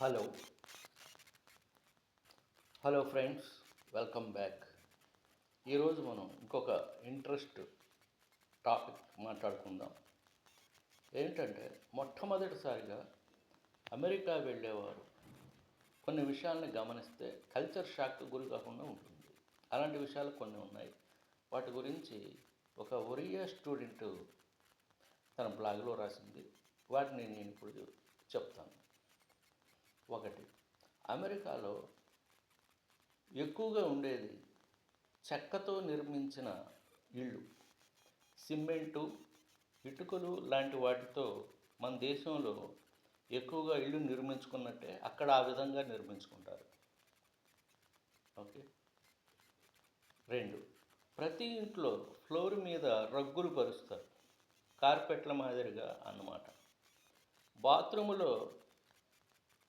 Hello hello friends welcome back ఈరోజు మనం ఇంకొక ఇంట్రెస్ట్ టాపిక్ మాట్లాడుకుందాం. ఏంటంటే మొట్టమొదటిసారిగా అమెరికా వెళ్ళేవారు. కొన్ని విషయాల్ని గమనిస్తే కల్చర్ షాక్ గురి కాకుండా ఉంటుంది. అలాంటి విషయాలు కొన్ని ఉన్నాయి. వాటి గురించి ఒక ఒరియా స్టూడెంట్ తన బ్లాగ్లో రాసింది. వాటిని నేను ఇప్పుడు చెప్తాను. ఒకటి. అమెరికాలో ఎక్కువగా ఉండేది చెక్కతో నిర్మించిన ఇళ్ళు. సిమెంటు ఇటుకలు లాంటి వాటితో మన దేశంలో ఎక్కువగా ఇల్లు నిర్మించుకున్నట్టే అక్కడ ఆ విధంగా నిర్మించుకుంటారు. ఓకే? రెండు. ప్రతి ఇంట్లో ఫ్లోర్ మీద రగ్గులు పరుస్తారు. కార్పెట్ల మాదిరిగా అన్నమాట. బాత్రూములో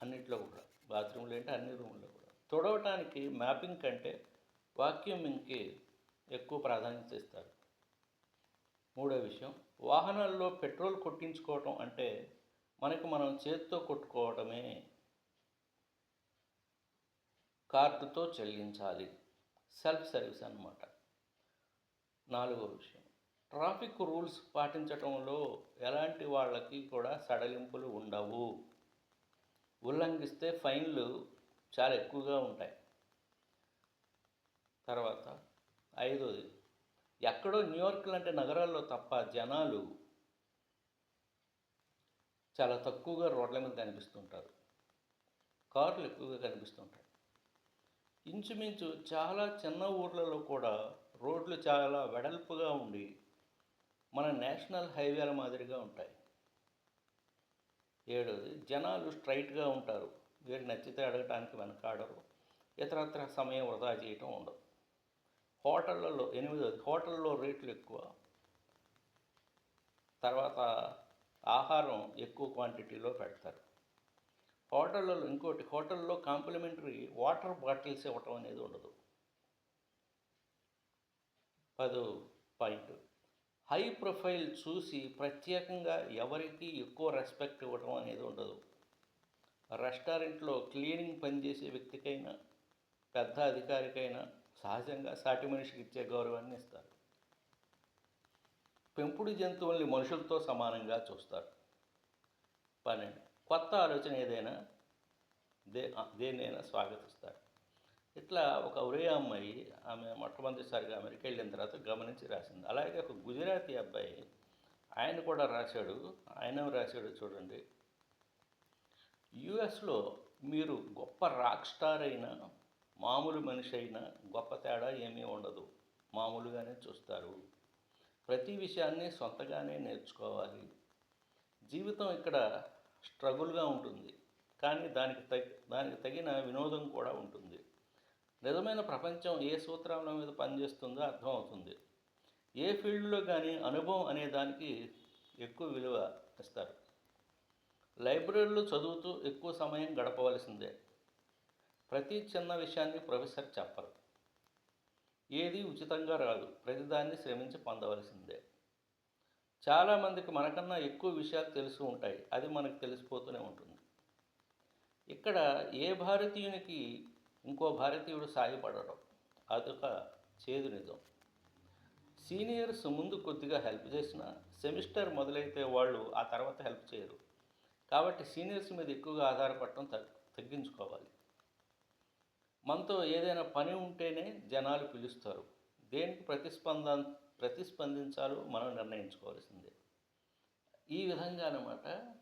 అన్నిట్లో కూడా. బాత్రూంలో ఏంటి? అన్ని రూముల్లో కూడా. తుడవటానికి మ్యాపింగ్ కంటే వాక్యూమింగ్కి ఎక్కువ ప్రాధాన్యత ఇస్తారు. మూడో విషయం వాహనాల్లో పెట్రోల్ కొట్టించుకోవటం అంటే మనకు మనం చేతితో కొట్టుకోవడమే కార్డుతో చెల్లించాలి. సెల్ఫ్ సర్వీస్ అన్నమాట. నాలుగో విషయం ట్రాఫిక్ రూల్స్ పాటించటంలో ఎలాంటి వాళ్ళకి కూడా సడలింపులు ఉండవు. ఉల్లంఘిస్తే ఫైన్లు చాలా ఎక్కువగా ఉంటాయి. తర్వాత ఐదోది ఎక్కడో న్యూయార్క్ లాంటి నగరాల్లో తప్ప జనాలు చాలా తక్కువగా రోడ్ల మీద కనిపిస్తుంటారు. కార్లు ఎక్కువగా కనిపిస్తుంటాయి. ఇంచుమించు చాలా చిన్న ఊర్లలో కూడా రోడ్లు చాలా వెడల్పుగా ఉండి మన నేషనల్ హైవేల మాదిరిగా ఉంటాయి. ఏడోది జనాలు స్ట్రైట్గా ఉంటారు. వీరు నచ్చితే అడగటానికి వెనకాడరు. ఇతరత్ర సమయం వృధా చేయటం ఉండదు. హోటళ్ళలో ఎనిమిదవది హోటల్లో రేట్లు ఎక్కువ. తర్వాత ఆహారం ఎక్కువ క్వాంటిటీలో పెడతారు. హోటళ్ళలో ఇంకోటి హోటల్లో కాంప్లిమెంటరీ వాటర్ బాటిల్స్ ఇవ్వటం అనేది ఉండదు. పదో పాయింట్. హై ప్రొఫైల్ చూసి ప్రత్యేకంగా ఎవరికి ఎక్కువ రెస్పెక్ట్ ఇవ్వడం అనేది ఉండదు. రెస్టారెంట్లో క్లీనింగ్ పనిచేసే వ్యక్తికైనా పెద్ద అధికారికైనా సహజంగా సాటి మనిషికి ఇచ్చే గౌరవాన్ని ఇస్తారు. పెంపుడు జంతువుల్ని మనుషులతో సమానంగా చూస్తారు. పన్నెండు. కొత్త ఆలోచన ఏదైనా దే దేన్నైనా స్వాగతిస్తారు. ఇట్లా ఒక ఒరే అమ్మాయి ఆమె మొట్టమొదటిసారిగా అమెరికా వెళ్ళిన తర్వాత గమనించి రాసింది. అలాగే ఒక గుజరాతీ అబ్బాయి ఆయన కూడా రాశాడు. ఆయన రాశాడు చూడండి. యుఎస్లో మీరు గొప్ప రాక్ స్టార్ అయినా మామూలు మనిషి అయినా గొప్ప తేడా ఏమీ ఉండదు. మామూలుగానే చూస్తారు. ప్రతి విషయాన్ని సొంతగానే నేర్చుకోవాలి. జీవితం ఇక్కడ స్ట్రగుల్గా ఉంటుంది. కానీ దానికి తగ్ దానికి తగిన వినోదం కూడా ఉంటుంది. నిజమైన ప్రపంచం ఏ సూత్రాల మీద పనిచేస్తుందో అర్థమవుతుంది. ఏ ఫీల్డ్లో కానీ అనుభవం అనే దానికి ఎక్కువ విలువ ఇస్తారు. లైబ్రరీలో చదువుతూ ఎక్కువ సమయం గడపవలసిందే. ప్రతి చిన్న విషయాన్ని ప్రొఫెసర్ చెప్పరు. ఏది ఉచితంగా రాదు. ప్రతిదాన్ని శ్రమించి పొందవలసిందే. చాలామందికి మనకన్నా ఎక్కువ విషయాలు తెలిసి ఉంటాయి. అది మనకు తెలిసిపోతూనే ఉంటుంది. ఇక్కడ ఏ భారతీయునికి ఇంకో భారతీయుడు సాయపడడం అదొక చేదు నిజం. సీనియర్స్ ముందు కొద్దిగా హెల్ప్ చేసిన సెమిస్టర్ మొదలైతే వాళ్ళు ఆ తర్వాత హెల్ప్ చేయరు. కాబట్టి సీనియర్స్ మీద ఎక్కువగా ఆధారపడటం తగ్గించుకోవాలి. మనతో ఏదైనా పని ఉంటేనే జనాలు పిలుస్తారు. దేనికి ప్రతిస్పంద ప్రతిస్పందించాలో మనం నిర్ణయించుకోవాల్సిందే. ఈ విధంగా అనమాట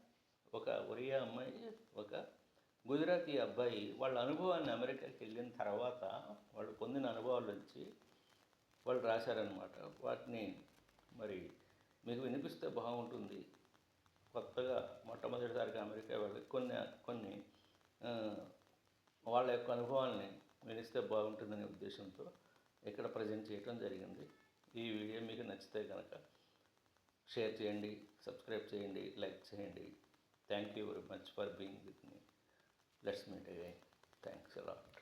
ఒక ఒరియా అమ్మాయి ఒక గుజరాతీ అబ్బాయి వాళ్ళ అనుభవాన్ని అమెరికాకి వెళ్ళిన తర్వాత వాళ్ళు పొందిన అనుభవాల నుంచి వాళ్ళు రాశారనమాట వాటిని మరి మీకు వినిపిస్తే బాగుంటుంది. కొత్తగా మొట్టమొదటిసారిగా అమెరికా వెళ్ళి కొన్ని కొన్ని వాళ్ళ యొక్క అనుభవాల్ని వినిస్తే బాగుంటుందనే ఉద్దేశంతో ఇక్కడ ప్రజెంట్ చేయడం జరిగింది. ఈ వీడియో మీకు నచ్చితే కనుక షేర్ చేయండి సబ్స్క్రైబ్ చేయండి లైక్ చేయండి. Thank you very much for being with me. Let's meet again. Thanks a lot.